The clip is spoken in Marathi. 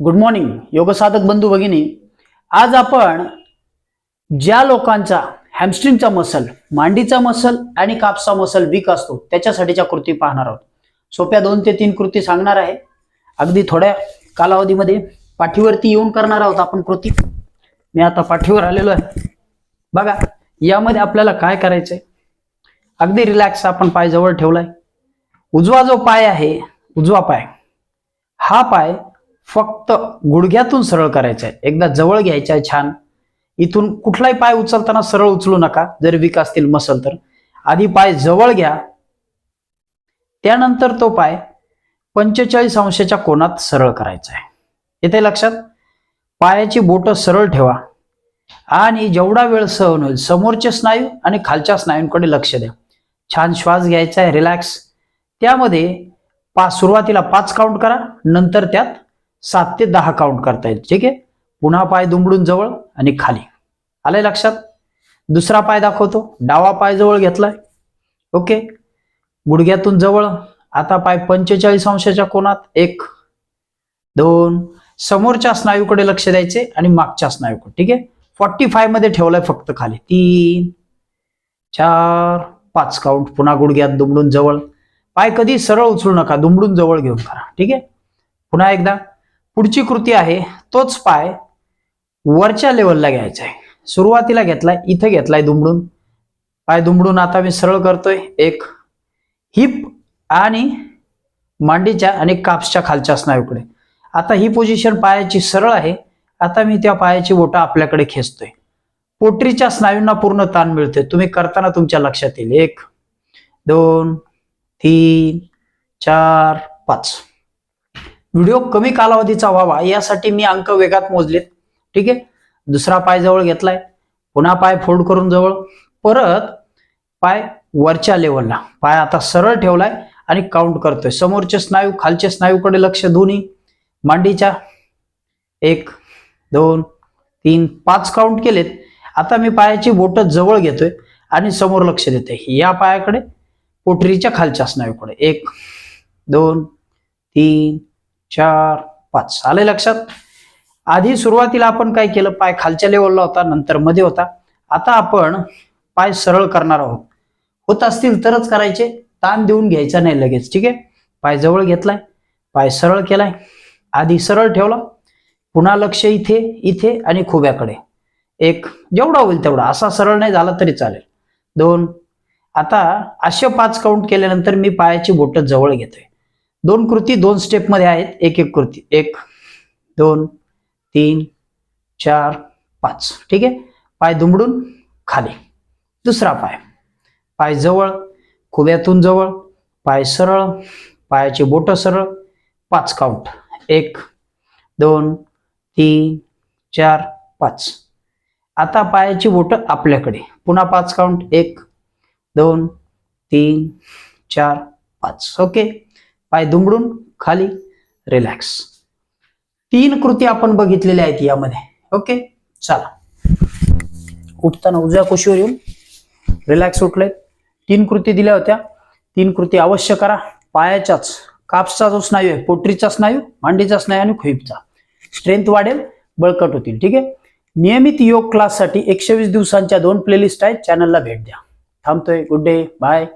गुड मॉर्निंग योगसाधक बंधू भगिनी. आज आपण ज्या लोकांचा हॅमस्ट्रिंगचा मसल मांडीचा मसल आणि कापसा मसल वीक असतो त्याच्यासाठीच्या कृती पाहणार आहोत. सोप्या दोन ते तीन कृती सांगणार आहे. अगदी थोड्या कालावधीमध्ये पाठीवरती येऊन करणार आहोत आपण कृती. मी आता पाठीवर आलेलो आहे. बघा यामध्ये आपल्याला काय करायचंय? अगदी रिलॅक्स आपण पाय जवळ ठेवलाय. उजवा जो पाय आहे उजवा पाय. हा पाय फक्त गुडघ्यातून सरळ करायचा आहे. एकदा जवळ घ्यायचा आहे छान. इथून कुठलाही पाय उचलताना सरळ उचलू नका. जर विक असतील मसल तर. आधी पाय जवळ घ्या. त्यानंतर तो पाय पंचेचाळीस अंशाच्या कोणात सरळ करायचा आहे. येते लक्षात? पायाची बोटं सरळ ठेवा. आणि जेवढा वेळ सहन होईल समोरचे स्नायू आणि खालच्या स्नायूंकडे लक्ष द्या. छान श्वास घ्यायचा आहे रिलॅक्स. त्यामध्ये पाच सुरुवातीला पाच काउंट करा नंतर त्यात सात ते दहा काउंट करता येईल. ठीक आहे? पुन्हा पाय दुमडून जवळ आणि खाली. आलंय लक्षात? दुसरा पाय दाखवतो. डावा पाय जवळ घेतलाय. ओके? गुडघ्यातून जवळ. आता पाय पंचेचाळीस अंशाच्या कोणात एक दोन. समोरच्या स्नायूकडे लक्ष द्यायचे आणि मागच्या स्नायूकडे. ठीक आहे? फॉर्टी फायमध्ये ठेवलाय फक्त खाली. तीन चार पाच काउंट पुन्हा गुडघ्यात दुमडून जवळ. पाय कधी सरळ उचलू नका. दुमडून जवळ घेऊन करा. ठीक आहे? पुन्हा एकदा. पुढची कृती आहे तोच पाय वरच्या लेवलला घ्यायचा आहे. सुरुवातीला घेतलाय इथं घेतलाय दुमडून. पाय दुमडून आता मी सरळ करतोय एक हिप आणि मांडीच्या आणि काप्सच्या खालच्या स्नायूकडे आता ही पोझिशन पायाची सरळ आहे आता मी त्या पायाची बोटं आपल्याकडे खेचतोय. पोटरीच्या स्नायूंना पूर्ण ताण मिळतोय तुम्ही करताना तुमच्या लक्षात येईल. एक दोन तीन चार पाच. व्हिडिओ कमी कालावधीचा व्हावा यासाठी मी अंक वेगात मोजलेत. ठीक आहे? दुसरा पाय जवळ घेतलाय. पुन्हा पाय फोल्ड करून जवळ. परत पाय वरच्या लेवलला पाय आता सरळ ठेवलाय आणि काउंट करतोय. समोरचे स्नायू खालचे स्नायूकडे लक्ष दोन्ही. मांडीच्या. एक दोन तीन पाच काउंट केलेत. आता मी पायाची बोट जवळ घेतोय आणि समोर लक्ष देते. या पायाकडे पोटरीच्या खालच्या स्नायूकडे. एक दोन तीन चार पाच. आले लक्षात? आधी सुरुवातीला आपण काय केलं? पाय खालच्या लेवलला होता नंतर मध्ये होता. आता आपण पाय सरळ करणार आहोत. होत असतील तरच करायचे. ताण देऊन घ्यायचा नाही लगेच ठीक आहे? पाय जवळ घेतलाय. पाय सरळ केलाय. आधी सरळ ठेवला. पुन्हा लक्ष इथे इथे आणि खुब्याकडे. एक जेवढा होईल तेवढा. असा सरळ नाही झाला तरी चालेल. दोन आता असे पाच काउंट केल्यानंतर मी पायाची बोट जवळ घेतोय. दोन कृती दोन स्टेपमध्ये आहेत. एक एक कृती. एक दोन तीन चार पाच. ठीक आहे? पाय दुमडून खाली. दुसरा पाय. पाय जवळ खुब्यातून जवळ. पाय सरळ पायाची बोट सरळ. पाच काउंट एक दोन तीन चार पाच. आता पायाची बोट आपल्याकडे. पुन्हा पाच काउंट एक दोन तीन चार पाच. ओके? पाय दुमडून खाली रिलॅक्स तीन कृती आपण बघितलेल्या आहेत यामध्ये. ओके? चला. उठताना उजव्या कुशीवर येऊन रिलॅक्स उठले तीन कृती दिल्या होत्या. तीन कृती अवश्य करा. पायाच्याच कापचा जो स्नायू आहे पोटरीचा स्नायू मांडीचा स्नायू आणि खुईपचा. स्ट्रेंथ वाढेल बळकट होतील. ठीक आहे? नियमित योग क्लाससाठी एकशे वीस दिवसांच्या दोन प्लेलिस्ट आहेत. चॅनलला भेट द्या. थांबतोय. Good day bye